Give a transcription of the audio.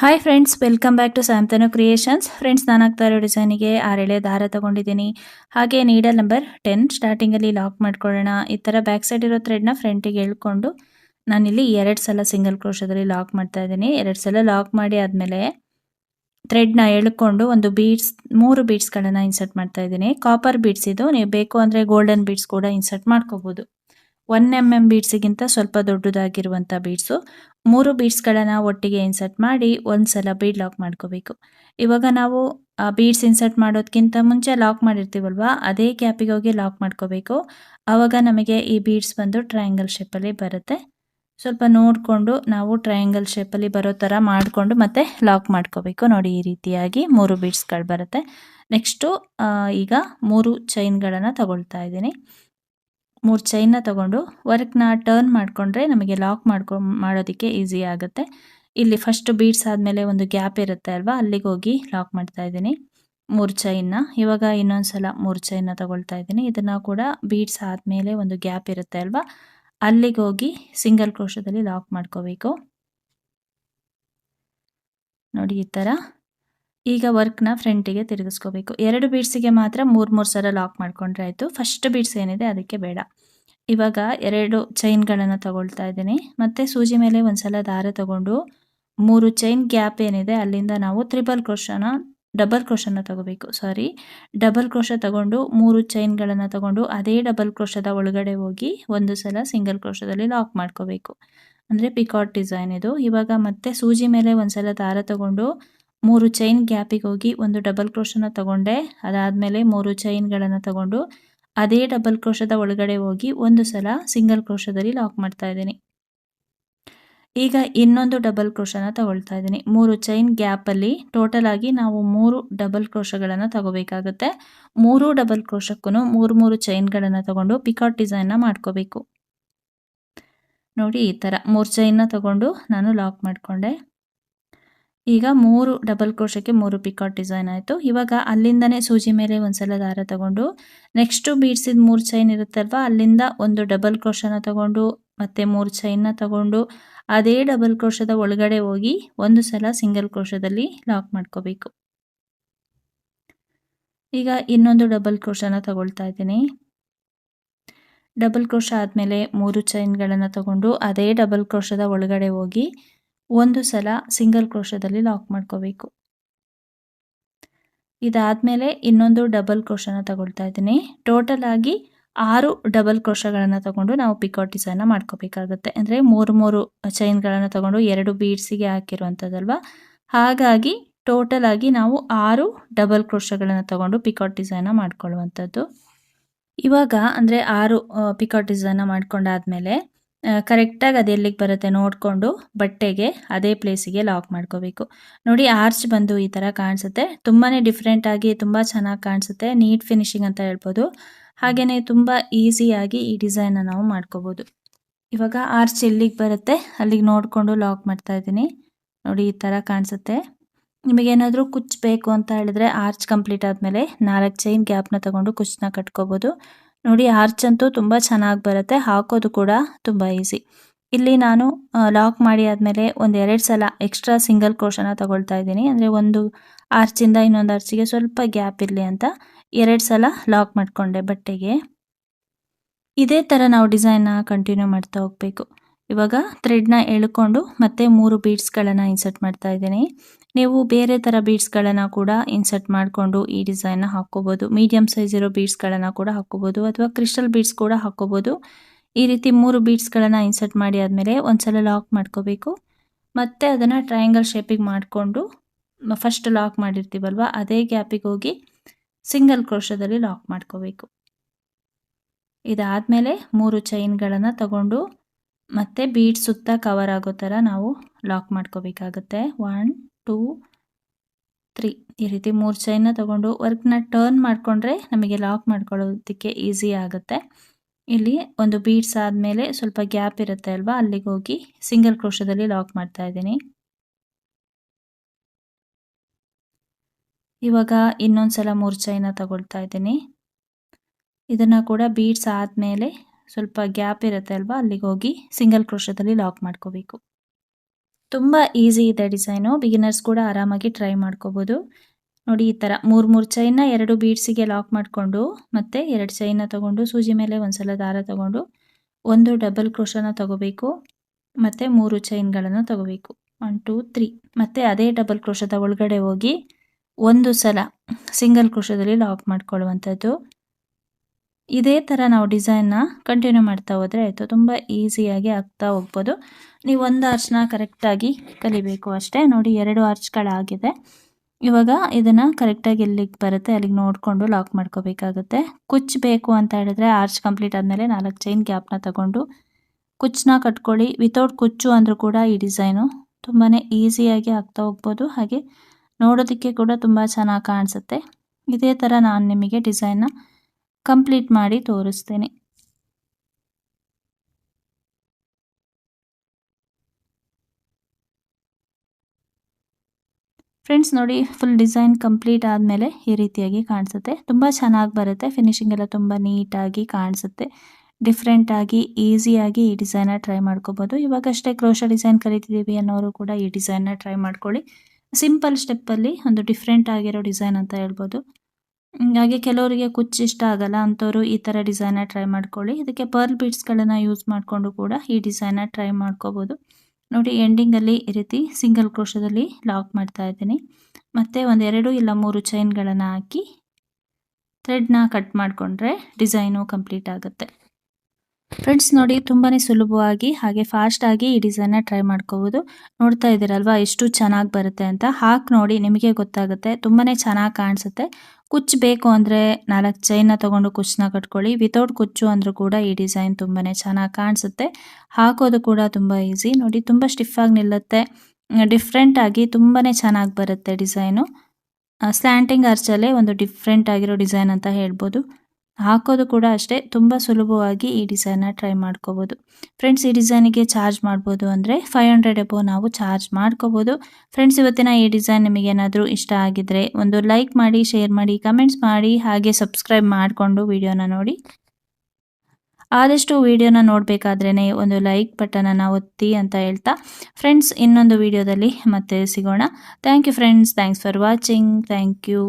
Hi friends welcome back to ಸ್ಯಾಮ್ತನು creations friends ನಾನು ಆಗ್ತಾ ಇರೋ ಡಿಸೈನಿಗೆ ಆರೆಳೆ ದಾರ ತಗೊಂಡಿದ್ದೀನಿ. ಹಾಗೆ ನೀಡಲ್ ನಂಬರ್ ಟೆನ್ ಸ್ಟಾರ್ಟಿಂಗಲ್ಲಿ ಲಾಕ್ ಮಾಡ್ಕೊಳ್ಳೋಣ. ಈ ಥರ ಬ್ಯಾಕ್ ಸೈಡ್ ಇರೋ ಥ್ರೆಡ್ನ ಫ್ರಂಟಿಗೆ ಎಳ್ಕೊಂಡು ನಾನಿಲ್ಲಿ ಎರಡು ಸಲ ಸಿಂಗಲ್ ಕ್ರೋಶದಲ್ಲಿ ಲಾಕ್ ಮಾಡ್ತಾ ಇದ್ದೀನಿ. ಎರಡು ಸಲ ಲಾಕ್ ಮಾಡಿ ಆದಮೇಲೆ ಥ್ರೆಡ್ನ ಎಳ್ಕೊಂಡು ಒಂದು ಬೀಡ್ಸ್ ಮೂರು ಬೀಡ್ಸ್ಗಳನ್ನು ಇನ್ಸರ್ಟ್ ಮಾಡ್ತಾ ಇದ್ದೀನಿ. ಕಾಪರ್ ಬೀಡ್ಸ್ ಇದು. ನೀವು ಬೇಕು ಅಂದರೆ ಗೋಲ್ಡನ್ ಬೀಡ್ಸ್ ಕೂಡ ಇನ್ಸರ್ಟ್ ಮಾಡ್ಕೋಬೋದು. ಒನ್ ಎಂ ಎಂ ಬೀಡ್ಸಿಗಿಂತ ಸ್ವಲ್ಪ ದೊಡ್ಡದಾಗಿರುವಂಥ ಬೀಡ್ಸು ಮೂರು ಬೀಡ್ಸ್ಗಳನ್ನು ಒಟ್ಟಿಗೆ ಇನ್ಸರ್ಟ್ ಮಾಡಿ ಒಂದು ಸಲ ಬೀಡ್ ಲಾಕ್ ಮಾಡ್ಕೋಬೇಕು. ಇವಾಗ ನಾವು ಬೀಡ್ಸ್ ಇನ್ಸರ್ಟ್ ಮಾಡೋದಕ್ಕಿಂತ ಮುಂಚೆ ಲಾಕ್ ಮಾಡಿರ್ತೀವಲ್ವ, ಅದೇ ಕ್ಯಾಪಿಗೆ ಹೋಗಿ ಲಾಕ್ ಮಾಡ್ಕೋಬೇಕು. ಆವಾಗ ನಮಗೆ ಈ ಬೀಡ್ಸ್ ಬಂದು ಟ್ರಯಾಂಗಲ್ ಶೇಪಲ್ಲಿ ಬರುತ್ತೆ. ಸ್ವಲ್ಪ ನೋಡಿಕೊಂಡು ನಾವು ಟ್ರಯಾಂಗಲ್ ಶೇಪಲ್ಲಿ ಬರೋ ಥರ ಮಾಡಿಕೊಂಡು ಮತ್ತೆ ಲಾಕ್ ಮಾಡ್ಕೋಬೇಕು. ನೋಡಿ ಈ ರೀತಿಯಾಗಿ ಮೂರು ಬೀಡ್ಸ್ಗಳು ಬರುತ್ತೆ. ನೆಕ್ಸ್ಟು ಈಗ ಮೂರು ಚೈನ್ಗಳನ್ನು ತಗೊಳ್ತಾ ಇದ್ದೀನಿ. ಮೂರು ಚೈನ್ನ ತಗೊಂಡು ವರ್ಕ್ನ ಟರ್ನ್ ಮಾಡಿಕೊಂಡ್ರೆ ನಮಗೆ ಲಾಕ್ ಮಾಡ್ಕೊ, ಮಾಡೋದಕ್ಕೆ ಈಸಿ ಆಗುತ್ತೆ. ಇಲ್ಲಿ ಫಸ್ಟ್ ಬೀಡ್ಸ್ ಆದಮೇಲೆ ಒಂದು ಗ್ಯಾಪ್ ಇರುತ್ತೆ ಅಲ್ವಾ? ಅಲ್ಲಿಗೆ ಹೋಗಿ ಲಾಕ್ ಮಾಡ್ತಾ ಇದ್ದೀನಿ. ಮೂರು ಚೈನ್ನ ಇವಾಗ ಇನ್ನೊಂದು ಸಲ ಮೂರು ಚೈನ್ನ ತಗೊಳ್ತಾ ಇದ್ದೀನಿ. ಇದನ್ನು ಕೂಡ ಬೀಡ್ಸ್ ಆದಮೇಲೆ ಒಂದು ಗ್ಯಾಪ್ ಇರುತ್ತೆ ಅಲ್ವಾ? ಅಲ್ಲಿಗೆ ಹೋಗಿ ಸಿಂಗಲ್ ಕ್ರೋಶದಲ್ಲಿ ಲಾಕ್ ಮಾಡ್ಕೋಬೇಕು. ನೋಡಿ ಈ ಥರ ಈಗ ವರ್ಕ್ನ ಫ್ರಂಟಿಗೆ ತಿರುಗಿಸ್ಕೋಬೇಕು. ಎರಡು ಬೀಡ್ಸಿಗೆ ಮಾತ್ರ ಮೂರು ಮೂರು ಸಲ ಲಾಕ್ ಮಾಡ್ಕೊಂಡ್ರೆ ಆಯಿತು. ಫಸ್ಟ್ ಬೀಡ್ಸ್ ಏನಿದೆ ಅದಕ್ಕೆ ಬೇಡ. ಇವಾಗ ಎರಡು ಚೈನ್ಗಳನ್ನು ತಗೊಳ್ತಾ ಇದ್ದೀನಿ. ಮತ್ತು ಸೂಜಿ ಮೇಲೆ ಒಂದು ಸಲ ದಾರ ತಗೊಂಡು ಮೂರು ಚೈನ್ ಗ್ಯಾಪ್ ಏನಿದೆ ಅಲ್ಲಿಂದ ನಾವು ತ್ರಿಬಲ್ ಕ್ರೋಶನ ಡಬಲ್ ಕ್ರೋಶನ ತಗೋಬೇಕು. ಸಾರಿ ಡಬಲ್ ಕ್ರೋಶ ತಗೊಂಡು ಮೂರು ಚೈನ್ಗಳನ್ನು ತಗೊಂಡು ಅದೇ ಡಬಲ್ ಕ್ರೋಶದ ಒಳಗಡೆ ಹೋಗಿ ಒಂದು ಸಲ ಸಿಂಗಲ್ ಕ್ರೋಶದಲ್ಲಿ ಲಾಕ್ ಮಾಡ್ಕೋಬೇಕು. ಅಂದರೆ ಪಿಕಾಟ್ ಡಿಸೈನ್ ಇದು. ಇವಾಗ ಮತ್ತೆ ಸೂಜಿ ಮೇಲೆ ಒಂದು ಸಲ ದಾರ ತಗೊಂಡು ಮೂರು ಚೈನ್ ಗ್ಯಾಪಿಗೆ ಹೋಗಿ ಒಂದು ಡಬಲ್ ಕ್ರೋಶನ ತಗೊಂಡೆ. ಅದಾದಮೇಲೆ ಮೂರು ಚೈನ್ಗಳನ್ನು ತಗೊಂಡು ಅದೇ ಡಬಲ್ ಕ್ರೋಶದ ಒಳಗಡೆ ಹೋಗಿ ಒಂದು ಸಲ ಸಿಂಗಲ್ ಕ್ರೋಶದಲ್ಲಿ ಲಾಕ್ ಮಾಡ್ತಾ ಇದ್ದೀನಿ. ಈಗ ಇನ್ನೊಂದು ಡಬಲ್ ಕ್ರೋಶನ ತಗೊಳ್ತಾ ಇದ್ದೀನಿ. ಮೂರು ಚೈನ್ ಗ್ಯಾಪಲ್ಲಿ ಟೋಟಲ್ ಆಗಿ ನಾವು ಮೂರು ಡಬಲ್ ಕ್ರೋಶಗಳನ್ನು ತಗೋಬೇಕಾಗುತ್ತೆ. ಮೂರು ಡಬಲ್ ಕ್ರೋಶಕ್ಕೂ ಮೂರು ಮೂರು ಚೈನ್ಗಳನ್ನು ತಗೊಂಡು ಪಿಕಾಟ್ ಡಿಸೈನ್ನ ಮಾಡ್ಕೋಬೇಕು. ನೋಡಿ ಈ ಥರ ಮೂರು ಚೈನ್ನ ತಗೊಂಡು ನಾನು ಲಾಕ್ ಮಾಡಿಕೊಂಡೆ. ಈಗ ಮೂರು ಡಬಲ್ ಕ್ರೋಶಕ್ಕೆ ಮೂರು ಪಿಕಾಟ್ ಡಿಸೈನ್ ಆಯಿತು. ಇವಾಗ ಅಲ್ಲಿಂದನೇ ಸೂಜಿ ಮೇಲೆ ಒಂದ್ಸಲ ದಾರ ತಗೊಂಡು ನೆಕ್ಸ್ಟು ಬೀಡ್ಸಿದ ಮೂರು ಚೈನ್ ಇರುತ್ತಲ್ವ, ಅಲ್ಲಿಂದ ಒಂದು ಡಬಲ್ ಕ್ರೋಶನ ತಗೊಂಡು, ಮತ್ತೆ ಮೂರು ಚೈನ್ನ ತಗೊಂಡು, ಅದೇ ಡಬಲ್ ಕ್ರೋಶದ ಒಳಗಡೆ ಹೋಗಿ ಒಂದು ಸಲ ಸಿಂಗಲ್ ಕ್ರೋಶದಲ್ಲಿ ಲಾಕ್ ಮಾಡ್ಕೋಬೇಕು. ಈಗ ಇನ್ನೊಂದು ಡಬಲ್ ಕ್ರೋಶನ ತಗೊಳ್ತಾ ಇದ್ದೀನಿ. ಡಬಲ್ ಕ್ರೋಶ ಆದಮೇಲೆ ಮೂರು ಚೈನ್ಗಳನ್ನು ತಗೊಂಡು, ಅದೇ ಡಬಲ್ ಕ್ರೋಶದ ಒಳಗಡೆ ಹೋಗಿ ಒಂದು ಸಲ ಸಿಂಗಲ್ ಕ್ರೋಶದಲ್ಲಿ ಲಾಕ್ ಮಾಡ್ಕೋಬೇಕು. ಇದಾದಮೇಲೆ ಇನ್ನೊಂದು ಡಬಲ್ ಕ್ರೋಶನ ತಗೊಳ್ತಾ ಇದ್ದೀನಿ. ಟೋಟಲ್ ಆಗಿ ಆರು ಡಬಲ್ ಕ್ರೋಶಗಳನ್ನು ತಗೊಂಡು ನಾವು ಪಿಕೌಟ್ ಡಿಸೈನ್ನ ಮಾಡ್ಕೋಬೇಕಾಗುತ್ತೆ. ಅಂದರೆ ಮೂರು ಮೂರು ಚೈನ್ಗಳನ್ನು ತಗೊಂಡು ಎರಡು ಬೀಡ್ಸಿಗೆ ಹಾಕಿರುವಂಥದ್ದಲ್ವ? ಹಾಗಾಗಿ ಟೋಟಲ್ ಆಗಿ ನಾವು ಆರು ಡಬಲ್ ಕ್ರೋಶಗಳನ್ನು ತಗೊಂಡು ಪಿಕೌಟ್ ಡಿಸೈನ್ನ ಮಾಡ್ಕೊಳ್ಳುವಂಥದ್ದು. ಇವಾಗ ಅಂದರೆ ಆರು ಪಿಕೌಟ್ ಡಿಸೈನ್ನ ಮಾಡ್ಕೊಂಡಾದ್ಮೇಲೆ ಕರೆಕ್ಟಾಗಿ ಅದು ಎಲ್ಲಿಗೆ ಬರುತ್ತೆ ನೋಡಿಕೊಂಡು ಬಟ್ಟೆಗೆ ಅದೇ ಪ್ಲೇಸಿಗೆ ಲಾಕ್ ಮಾಡ್ಕೋಬೇಕು. ನೋಡಿ ಆರ್ಚ್ ಬಂದು ಈ ಥರ ಕಾಣಿಸುತ್ತೆ. ತುಂಬಾ ಡಿಫ್ರೆಂಟಾಗಿ ತುಂಬ ಚೆನ್ನಾಗಿ ಕಾಣಿಸುತ್ತೆ. ನೀಟ್ ಫಿನಿಶಿಂಗ್ ಅಂತ ಹೇಳ್ಬೋದು. ಹಾಗೆಯೇ ತುಂಬ ಈಸಿಯಾಗಿ ಈ ಡಿಸೈನ್ನ ನಾವು ಮಾಡ್ಕೋಬೋದು. ಇವಾಗ ಆರ್ಚ್ ಎಲ್ಲಿಗೆ ಬರುತ್ತೆ? ಅಲ್ಲಿಗೆ ನೋಡಿಕೊಂಡು ಲಾಕ್ ಮಾಡ್ತಾ ಇದ್ದೀನಿ. ನೋಡಿ, ಈ ಥರ ಕಾಣಿಸುತ್ತೆ. ನಿಮಗೇನಾದರೂ ಕುಚ್ ಬೇಕು ಅಂತ ಹೇಳಿದ್ರೆ ಆರ್ಚ್ ಕಂಪ್ಲೀಟ್ ಆದಮೇಲೆ ನಾಲ್ಕು ಚೈನ್ ಗ್ಯಾಪ್ನ ತಗೊಂಡು ಕುಚ್ಚನ್ನ ಕಟ್ಕೋಬೋದು. ನೋಡಿ ಆರ್ಚ್ ಅಂತೂ ತುಂಬ ಚೆನ್ನಾಗಿ ಬರುತ್ತೆ. ಹಾಕೋದು ಕೂಡ ತುಂಬ ಈಸಿ ಇಲ್ಲಿ ನಾನು ಲಾಕ್ ಮಾಡಿ ಆದಮೇಲೆ ಒಂದು ಎರಡು ಸಲ ಎಕ್ಸ್ಟ್ರಾ ಸಿಂಗಲ್ ಕ್ರೋಶನ ತಗೊಳ್ತಾ ಇದ್ದೀನಿ. ಅಂದರೆ ಒಂದು ಆರ್ಚಿಂದ ಇನ್ನೊಂದು ಆರ್ಚಿಗೆ ಸ್ವಲ್ಪ ಗ್ಯಾಪ್ ಇರಲಿ ಅಂತ ಎರಡು ಸಲ ಲಾಕ್ ಮಾಡಿಕೊಂಡೆ ಬಟ್ಟೆಗೆ. ಇದೇ ಥರ ನಾವು ಡಿಸೈನ್ನ ಕಂಟಿನ್ಯೂ ಮಾಡ್ತಾ ಹೋಗಬೇಕು. ಇವಾಗ ಥ್ರೆಡ್ನ ಎಳ್ಕೊಂಡು ಮತ್ತೆ ಮೂರು ಬೀಡ್ಸ್ಗಳನ್ನು ಇನ್ಸರ್ಟ್ ಮಾಡ್ತಾ ಇದ್ದೀನಿ. ನೀವು ಬೇರೆ ಥರ ಬೀಡ್ಸ್ಗಳನ್ನು ಕೂಡ ಇನ್ಸರ್ಟ್ ಮಾಡಿಕೊಂಡು ಈ ಡಿಸೈನ್ನ ಹಾಕ್ಕೋಬೋದು. ಮೀಡಿಯಮ್ ಸೈಜ್ ಇರೋ ಬೀಡ್ಸ್ಗಳನ್ನು ಕೂಡ ಹಾಕ್ಕೋಬೋದು ಅಥವಾ ಕ್ರಿಸ್ಟಲ್ ಬೀಡ್ಸ್ ಕೂಡ ಹಾಕ್ಕೋಬೋದು. ಈ ರೀತಿ ಮೂರು ಬೀಡ್ಸ್ಗಳನ್ನು ಇನ್ಸರ್ಟ್ ಮಾಡಿ ಆದಮೇಲೆ ಒಂದ್ಸಲ ಲಾಕ್ ಮಾಡ್ಕೋಬೇಕು. ಮತ್ತೆ ಅದನ್ನು ಟ್ರಯಾಂಗಲ್ ಶೇಪಿಗೆ ಮಾಡಿಕೊಂಡು ಫಸ್ಟ್ ಲಾಕ್ ಮಾಡಿರ್ತೀವಲ್ವ, ಅದೇ ಗ್ಯಾಪಿಗೆ ಹೋಗಿ ಸಿಂಗಲ್ ಕ್ರೋಶದಲ್ಲಿ ಲಾಕ್ ಮಾಡ್ಕೋಬೇಕು. ಇದಾದಮೇಲೆ ಮೂರು ಚೈನ್ಗಳನ್ನು ತಗೊಂಡು ಮತ್ತು ಬೀಡ್ ಸುತ್ತ ಕವರ್ ಆಗೋ ಥರ ನಾವು ಲಾಕ್ ಮಾಡ್ಕೋಬೇಕಾಗುತ್ತೆ. ಒನ್ ಟೂ ತ್ರೀ ಈ ರೀತಿ ಮೂರು ಚೈನ್ನ ತಗೊಂಡು ವರ್ಕ್ನ ಟರ್ನ್ ಮಾಡಿಕೊಂಡ್ರೆ ನಮಗೆ ಲಾಕ್ ಮಾಡ್ಕೊಳ್ಳೋದಕ್ಕೆ ಈಸಿ ಆಗುತ್ತೆ. ಇಲ್ಲಿ ಒಂದು ಬೀಡ್ಸ್ ಆದಮೇಲೆ ಸ್ವಲ್ಪ ಗ್ಯಾಪ್ ಇರುತ್ತೆ ಅಲ್ವಾ? ಅಲ್ಲಿಗೆ ಹೋಗಿ ಸಿಂಗಲ್ ಕ್ರೋಶದಲ್ಲಿ ಲಾಕ್ ಮಾಡ್ತಾ ಇದ್ದೀನಿ. ಇವಾಗ ಇನ್ನೊಂದು ಸಲ ಮೂರು ಚೈನ ತಗೊಳ್ತಾ ಇದ್ದೀನಿ. ಇದನ್ನು ಕೂಡ ಬೀಡ್ಸ್ ಆದಮೇಲೆ ಸ್ವಲ್ಪ ಗ್ಯಾಪ್ ಇರುತ್ತೆ ಅಲ್ವಾ? ಅಲ್ಲಿಗೆ ಹೋಗಿ ಸಿಂಗಲ್ ಕ್ರೋಶದಲ್ಲಿ ಲಾಕ್ ಮಾಡ್ಕೋಬೇಕು. ತುಂಬ ಈಸಿ ಇದೆ ಡಿಸೈನು. ಬಿಗಿನರ್ಸ್ ಕೂಡ ಆರಾಮಾಗಿ ಟ್ರೈ ಮಾಡ್ಕೋಬೋದು. ನೋಡಿ, ಈ ಥರ ಮೂರು ಮೂರು ಚೈನ್ನ ಎರಡು ಬೀಡ್ಸಿಗೆ ಲಾಕ್ ಮಾಡಿಕೊಂಡು, ಮತ್ತೆ ಎರಡು ಚೈನ್ನ ತಗೊಂಡು, ಸೂಜಿ ಮೇಲೆ ಒಂದ್ಸಲ ದಾರ ತಗೊಂಡು, ಒಂದು ಡಬಲ್ ಕ್ರೋಶನ ತಗೋಬೇಕು, ಮತ್ತು ಮೂರು ಚೈನ್ಗಳನ್ನು ತಗೋಬೇಕು. ಒನ್ ಟೂ ತ್ರೀ ಮತ್ತು ಅದೇ ಡಬಲ್ ಕ್ರೋಶದ ಒಳಗಡೆ ಹೋಗಿ ಒಂದು ಸಲ ಸಿಂಗಲ್ ಕ್ರೋಶದಲ್ಲಿ ಲಾಕ್ ಮಾಡ್ಕೊಳ್ಳುವಂಥದ್ದು. ಇದೇ ಥರ ನಾವು ಡಿಸೈನ್ನ ಕಂಟಿನ್ಯೂ ಮಾಡ್ತಾ ಹೋದರೆ ಆಯಿತು. ತುಂಬ ಈಸಿಯಾಗಿ ಆಗ್ತಾ ಹೋಗ್ಬೋದು. ನೀವು ಒಂದು ಆರ್ಚ್ನ ಕರೆಕ್ಟಾಗಿ ಕಲಿಬೇಕು ಅಷ್ಟೇ. ನೋಡಿ, ಎರಡು ಆರ್ಚ್ಗಳಾಗಿದೆ ಇವಾಗ ಇದನ್ನು ಕರೆಕ್ಟಾಗಿ ಎಲ್ಲಿಗೆ ಬರುತ್ತೆ ಅಲ್ಲಿಗೆ ನೋಡಿಕೊಂಡು ಲಾಕ್ ಮಾಡ್ಕೋಬೇಕಾಗುತ್ತೆ. ಕುಚ್ ಬೇಕು ಅಂತ ಹೇಳಿದ್ರೆ ಆರ್ಚ್ ಕಂಪ್ಲೀಟ್ ಆದಮೇಲೆ ನಾಲ್ಕು ಚೈನ್ ಗ್ಯಾಪ್ನ ತಗೊಂಡು ಕುಚ್ಚನ್ನ ಕಟ್ಕೊಳ್ಳಿ. ವಿತೌಟ್ ಕುಚ್ಚು ಅಂದರೂ ಕೂಡ ಈ ಡಿಸೈನು ತುಂಬಾ ಈಸಿಯಾಗಿ ಆಗ್ತಾ ಹೋಗ್ಬೋದು. ಹಾಗೆ ನೋಡೋದಕ್ಕೆ ಕೂಡ ತುಂಬ ಚೆನ್ನಾಗಿ ಕಾಣಿಸುತ್ತೆ. ಇದೇ ಥರ ನಾನು ನಿಮಗೆ ಡಿಸೈನ್ನ ಕಂಪ್ಲೀಟ್ ಮಾಡಿ ತೋರಿಸ್ತೀನಿ. ಫ್ರೆಂಡ್ಸ್ ನೋಡಿ, ಫುಲ್ ಡಿಸೈನ್ ಕಂಪ್ಲೀಟ್ ಆದಮೇಲೆ ಈ ರೀತಿಯಾಗಿ ಕಾಣಿಸುತ್ತೆ. ತುಂಬ ಚೆನ್ನಾಗಿ ಬರುತ್ತೆ. ಫಿನಿಶಿಂಗ್ ಎಲ್ಲ ತುಂಬ ನೀಟಾಗಿ ಕಾಣಿಸುತ್ತೆ. ಡಿಫ್ರೆಂಟಾಗಿ ಈಸಿಯಾಗಿ ಈ ಡಿಸೈನ್ನ ಟ್ರೈ ಮಾಡ್ಕೋಬೋದು. ಇವಾಗಷ್ಟೇ ಕ್ರೋಶ ಡಿಸೈನ್ ಕಲಿತಿದ್ದೀವಿ ಅನ್ನೋರು ಕೂಡ ಈ ಡಿಸೈನ್ನ ಟ್ರೈ ಮಾಡ್ಕೊಳ್ಳಿ. ಸಿಂಪಲ್ ಸ್ಟೆಪ್ಪಲ್ಲಿ ಒಂದು ಡಿಫ್ರೆಂಟ್ ಆಗಿರೋ ಡಿಸೈನ್ ಅಂತ ಹೇಳ್ಬೋದು. ಹಾಗೆ ಕೆಲವರಿಗೆ ಕುಚ್ಚು ಇಷ್ಟ ಆಗಲ್ಲ ಅಂಥವ್ರು ಈ ಥರ ಡಿಸೈನ್ನ ಟ್ರೈ ಮಾಡ್ಕೊಳ್ಳಿ. ಇದಕ್ಕೆ ಪರ್ಲ್ ಬೀಡ್ಸ್ಗಳನ್ನು ಯೂಸ್ ಮಾಡಿಕೊಂಡು ಕೂಡ ಈ ಡಿಸೈನ್ನ ಟ್ರೈ ಮಾಡ್ಕೋಬೋದು. ನೋಡಿ ಎಂಡಿಂಗಲ್ಲಿ ಈ ರೀತಿ ಸಿಂಗಲ್ ಕ್ರೋಶದಲ್ಲಿ ಲಾಕ್ ಮಾಡ್ತಾ ಇದ್ದೀನಿ. ಮತ್ತು ಒಂದೆರಡು ಇಲ್ಲ ಮೂರು ಚೈನ್ಗಳನ್ನು ಹಾಕಿ ಥ್ರೆಡ್ನ ಕಟ್ ಮಾಡಿಕೊಂಡ್ರೆ ಡಿಸೈನು ಕಂಪ್ಲೀಟ್ ಆಗುತ್ತೆ. ಫ್ರೆಂಡ್ಸ್ ನೋಡಿ ತುಂಬಾ ಸುಲಭವಾಗಿ ಹಾಗೆ ಫಾಸ್ಟಾಗಿ ಈ ಡಿಸೈನ್ನ ಟ್ರೈ ಮಾಡ್ಕೋಬೋದು. ನೋಡ್ತಾ ಇದ್ದೀರಲ್ವಾ ಎಷ್ಟು ಚೆನ್ನಾಗಿ ಬರುತ್ತೆ ಅಂತ? ಹಾಕಿ ನೋಡಿ ನಿಮಗೆ ಗೊತ್ತಾಗುತ್ತೆ. ತುಂಬಾ ಚೆನ್ನಾಗಿ ಕಾಣಿಸುತ್ತೆ. ಕುಚ್ಚು ಬೇಕು ಅಂದರೆ ನಾಲ್ಕು ಚೈನ್ನ ತೊಗೊಂಡು ಕುಚ್ಚನ್ನ ಕಟ್ಕೊಳ್ಳಿ. ವಿತೌಟ್ ಕುಚ್ಚು ಅಂದರೂ ಕೂಡ ಈ ಡಿಸೈನ್ ತುಂಬಾ ಚೆನ್ನಾಗಿ ಕಾಣಿಸುತ್ತೆ. ಹಾಕೋದು ಕೂಡ ತುಂಬ ಈಸಿ ನೋಡಿ ತುಂಬ ಸ್ಟಿಫಾಗಿ ನಿಲ್ಲುತ್ತೆ. ಡಿಫ್ರೆಂಟಾಗಿ ತುಂಬಾ ಚೆನ್ನಾಗಿ ಬರುತ್ತೆ ಡಿಸೈನು ಸ್ಲ್ಯಾಂಟಿಂಗ್ ಅರ್ಚಲ್ಲೇ ಒಂದು ಡಿಫ್ರೆಂಟ್ ಆಗಿರೋ ಡಿಸೈನ್ ಅಂತ ಹೇಳ್ಬೋದು. ಹಾಕೋದು ಕೂಡ ಅಷ್ಟೇ, ತುಂಬ ಸುಲಭವಾಗಿ ಈ ಡಿಸೈನ್ನ ಟ್ರೈ ಮಾಡ್ಕೋಬೋದು. ಫ್ರೆಂಡ್ಸ್ ಈ ಡಿಸೈನಿಗೆ ಚಾರ್ಜ್ ಮಾಡ್ಬೋದು ಅಂದರೆ ಫೈವ್ ಹಂಡ್ರೆಡ್ ಎಬೋ ನಾವು ಚಾರ್ಜ್ ಮಾಡ್ಕೋಬೋದು. ಫ್ರೆಂಡ್ಸ್ ಇವತ್ತಿನ ಈ ಡಿಸೈನ್ ನಿಮಗೇನಾದರೂ ಇಷ್ಟ ಆಗಿದ್ರೆ ಒಂದು ಲೈಕ್ ಮಾಡಿ ಶೇರ್ ಮಾಡಿ ಕಮೆಂಟ್ಸ್ ಮಾಡಿ, ಹಾಗೆ ಸಬ್ಸ್ಕ್ರೈಬ್ ಮಾಡಿಕೊಂಡು ವಿಡಿಯೋನ ನೋಡಿ. ಆದಷ್ಟು ವಿಡಿಯೋನ ನೋಡಬೇಕಾದ್ರೇ ಒಂದು ಲೈಕ್ ಬಟನನ್ನು ಒತ್ತಿ ಅಂತ ಹೇಳ್ತಾ. ಫ್ರೆಂಡ್ಸ್ ಇನ್ನೊಂದು ವಿಡಿಯೋದಲ್ಲಿ ಮತ್ತೆ ಸಿಗೋಣ. Thank you friends thanks for watching thank you